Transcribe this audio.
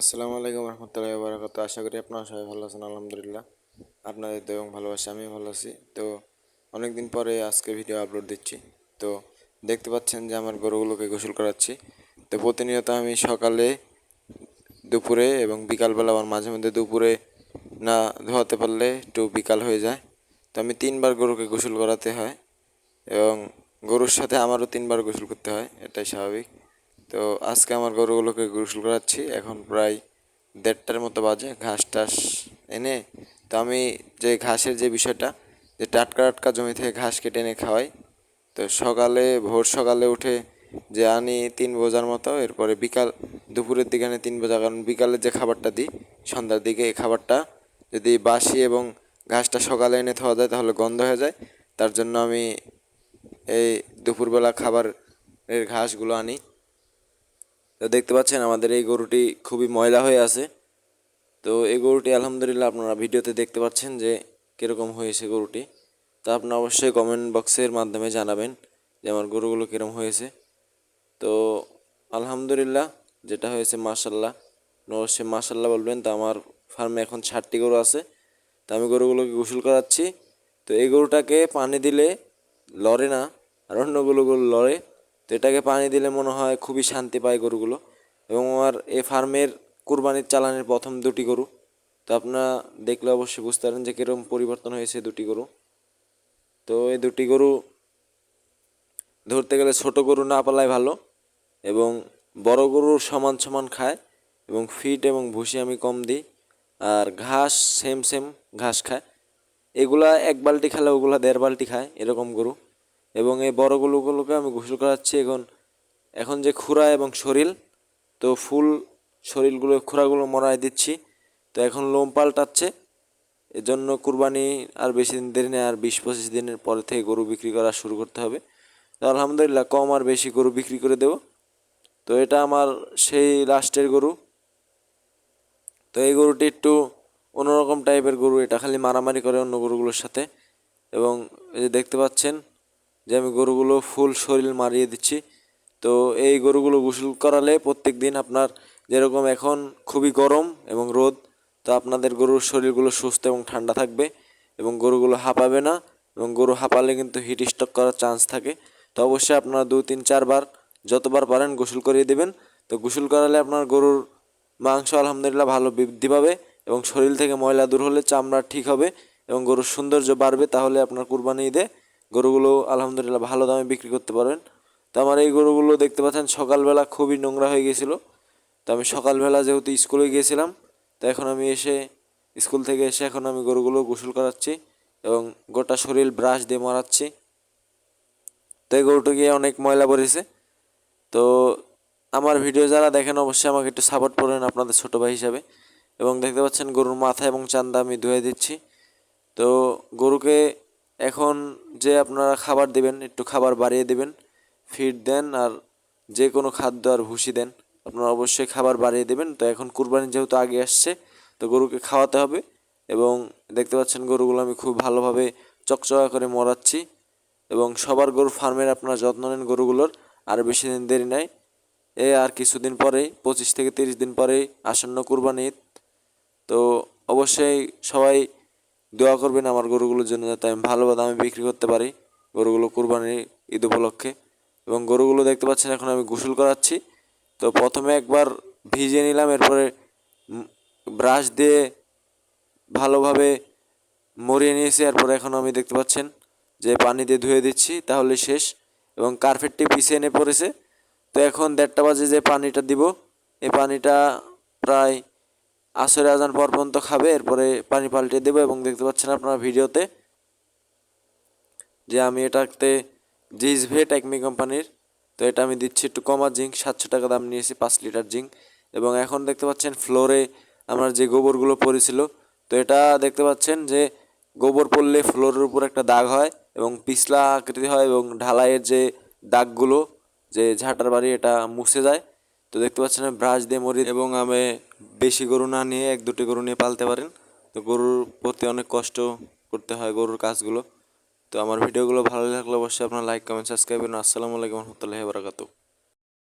আসসালামু আলাইকুম রহমতুল্লাহ বারাকাত আশা করি আপনারা সবাই ভালো আছেন, আলহামদুলিল্লাহ। আপনাদের তো এবং ভালোবাসা, আমিও ভালো আছি। তো অনেক দিন পরে আজকে ভিডিও আপলোড দিচ্ছি। তো দেখতে পাচ্ছেন যে আমার গরুগুলোকে গোসল করাচ্ছি। তো প্রতিনিয়ত আমি সকালে দুপুরে এবং বিকালবেলা আমার মাঝে মধ্যে দুপুরে না ধোয়াতে পারলে একটু বিকাল হয়ে যায়। তো আমি তিনবার গরুকে গোসল করাতে হয় এবং গরুর সাথে আমারও তিনবার গোসল করতে হয়, এটাই স্বাভাবিক। তো আজকে আমার গরুগুলোকে গোসল করাচ্ছি। এখন প্রায় দেড়টার মতো বাজে, ঘাস টাস এনে। তো আমি যে ঘাসের যে বিষয়টা, যে টাটকা টাটকা জমি থেকে ঘাস কেটে এনে খাওয়াই। তো সকালে, ভোর সকালে উঠে যে আনি তিন বোঝার মতো, এরপরে বিকাল, দুপুরের দিকে আনি তিন বোঝা কারণ বিকালে যে খাবারটা দিই, সন্ধ্যার দিকে এই খাবারটা যদি বাসি এবং ঘাসটা সকালে এনে খাওয়া যায়, তাহলে গন্ধ হয়ে যায়। তার জন্য আমি এই দুপুরবেলা খাবারের ঘাসগুলো আনি। তো দেখতে পাচ্ছেন আমাদের এই গরুটি খুবই ময়লা হয়ে আছে। তো এই গরুটি আলহামদুলিল্লাহ আপনারা ভিডিওতে দেখতে পাচ্ছেন যে কীরকম হয়েছে গরুটি। তা আপনারা অবশ্যই কমেন্ট বক্সের মাধ্যমে জানাবেন যে আমার গরুগুলো কীরকম হয়েছে। তো আলহামদুলিল্লাহ যেটা হয়েছে মার্শাল্লাহ অবশ্যই মার্শাল্লাহ বলবেন, তো আমার ফার্মে এখন ষাটটি গরু আছে। তো আমি গরুগুলোকে গোসল করাচ্ছি। তো এই গরুটাকে পানি দিলে লড়ে না, আর অন্যগুলো গরু লড়ে তো এটাকে পানি দিলে মনে হয় খুবই শান্তি পায় গরুগুলো। এবং আমার এ ফার্মের কুরবানির চালানের প্রথম দুটি গরু। তো আপনারা দেখলে অবশ্যই বুঝতে পারেন যে কীরকম পরিবর্তন হয়েছে দুটি গরু। তো এই দুটি গরু ধরতে গেলে ছোট গরু না পালাই ভালো এবং বড় গরুর সমান সমান খায় এবং ফিট এবং ভুসি আমি কম দিই আর ঘাস সেম সেম ঘাস খায়। এগুলা এক বালতি খেলে ওগুলা দেড় বালতি খায় এরকম গরু। এবং এই বড় গরুগুলোকে আমি গোসল করাচ্ছি এখন। এখন যে খুরা এবং শরীর তো ফুল শরীরগুলো খুরাগুলো মরাই দিচ্ছি। তো এখন লোম পাল্টাচ্ছে। এজন্য কুরবানি আর বেশি দিন দেরি নেই, আর বিশ পঁচিশ দিনের পরে থেকে গরু বিক্রি করা শুরু করতে হবে। তো আলহামদুলিল্লাহ, কম আর বেশি গরু বিক্রি করে দেব। তো এটা আমার সেই লাস্টের গরু। তো এই গরুটি একটু অন্যরকম টাইপের গরু, এটা খালি মারামারি করে অন্য গরুগুলোর সাথে। এবং এই যে দেখতে পাচ্ছেন যে আমি গরুগুলো ফুল শরীর মারিয়ে দিচ্ছি। তো এই গরুগুলো গোসল করালে প্রত্যেক দিন আপনার যেরকম এখন খুবই গরম এবং রোদ, তো আপনাদের গরুর শরীরগুলো সুস্থ এবং ঠান্ডা থাকবে এবং গরুগুলো হাঁপাবে না এবং গরু হাঁপালে কিন্তু হিট স্ট্রোক করার চান্স থাকে। তো অবশ্যই আপনারা দু, তিন চারবার যতবার পারেন গোসল করিয়ে দেবেন। তো গোসল করালে আপনার গরুর মাংস আলহামদুলিল্লাহ ভালো বৃদ্ধি পাবে এবং শরীর থেকে ময়লা দূর হলে চামড়া ঠিক হবে এবং গরুর সৌন্দর্য বাড়বে, তাহলে আপনার কুরবানি ঈদে গরুগুলো আলহামদুলিল্লাহ ভালো দামে বিক্রি করতে পারবেন তো আমার এই গরুগুলো দেখতে পাচ্ছেন, সকালবেলা খুবই নোংরা হয়ে গিয়েছিল তো আমি সকালবেলা যেহেতু স্কুলে গিয়েছিলাম, তো এখন আমি এসে স্কুল থেকে এসে এখন আমি গরুগুলো গোসল করাচ্ছি এবং গোটা শরীর ব্রাশ দিয়ে মারাচ্ছি। তো এই গরুটাকে অনেক ময়লা পড়েছে। তো আমার ভিডিও যারা দেখেন অবশ্যই আমাকে একটু সাপোর্ট করেন আপনাদের ছোটো ভাই হিসাবে। এবং দেখতে পাচ্ছেন গরুর মাথা এবং চান্দা আমি ধুয়ে দিচ্ছি। তো গরুকে এখন যে আপনারা খাবার দেবেন, একটু খাবার বাড়িয়ে দেবেন ফিড দেন আর যে কোনো খাদ্য আর ভুসি দেন, আপনারা অবশ্যই খাবার বাড়িয়ে দেবেন। তো এখন কুরবানি যেহেতু আগে আসছে, তো গরুকে খাওয়াতে হবে এবং দেখতে পাচ্ছেন গরুগুলো আমি খুব ভালোভাবে চকচকা করে মরাচ্ছি এবং সবার গরু ফার্মের আপনারা যত্ন নেন গরুগুলোর, আর বেশি দিন দেরি নাই। এ আর কিছুদিন পরে, পঁচিশ থেকে তিরিশ দিন পরে আসন্ন কুরবানি ঈদ। তো অবশ্যই সবাই দোয়া করবেন আমার গরুগুলোর জন্য যাতে আমি ভালো দামে বিক্রি করতে পারি, গরুগুলো কুরবানি ঈদ উপলক্ষে। এবং গরুগুলো দেখতে পাচ্ছেন এখন আমি গোসল করাচ্ছি। তো প্রথমে একবার ভিজিয়ে নিলাম, এরপরে ব্রাশ দিয়ে ভালোভাবে মরিয়ে নিয়েছি। এরপরে এখন আমি দেখতে পাচ্ছেন যে পানি দিয়ে ধুয়ে দিচ্ছি, তাহলে শেষ। এবং কার্পেটটি পিছিয়ে এনে পড়েছে। তো এখন দেড়টা বাজে যে পানিটা দিব, এই পানিটা প্রায় আসরে আজান পর পর্যন্ত খাবে, এরপরে পানি পাল্টে দেবো এবং দেখতে পাচ্ছেন আপনারা ভিডিওতে যে আমি এটাতে জিজভে টেকমি কোম্পানির, তো এটা আমি দিচ্ছি একটু কমা জিঙ্ক, সাতশো টাকা দাম নিয়েছি, পাঁচ লিটার জিঙ্ক। এবং এখন দেখতে পাচ্ছেন ফ্লোরে আমার যে গোবরগুলো পড়েছিল, তো এটা দেখতে পাচ্ছেন যে গোবর পড়লে ফ্লোরের উপর একটা দাগ হয় এবং পিছলা আকৃতি হয় এবং ঢালাইয়ের যে দাগগুলো, যে ঝাঁটার বাড়ি, এটা মুছে যায়। তো দেখতে পাচ্ছেন ব্রাশ দিয়ে মরি এবং আমি বেশি গরু না নিয়ে এক দুটি গরু নিয়ে পালতে পারেন। তো গরুর প্রতি অনেক কষ্ট করতে হয় গরুর কাজগুলো। তো আমার ভিডিওগুলো ভালো লাগলে অবশ্যই আপনার লাইক কমেন্ট সাবস্ক্রাইব করুন। আসসালামু আলাইকুম রহমতুল্লাহি বারাকাতু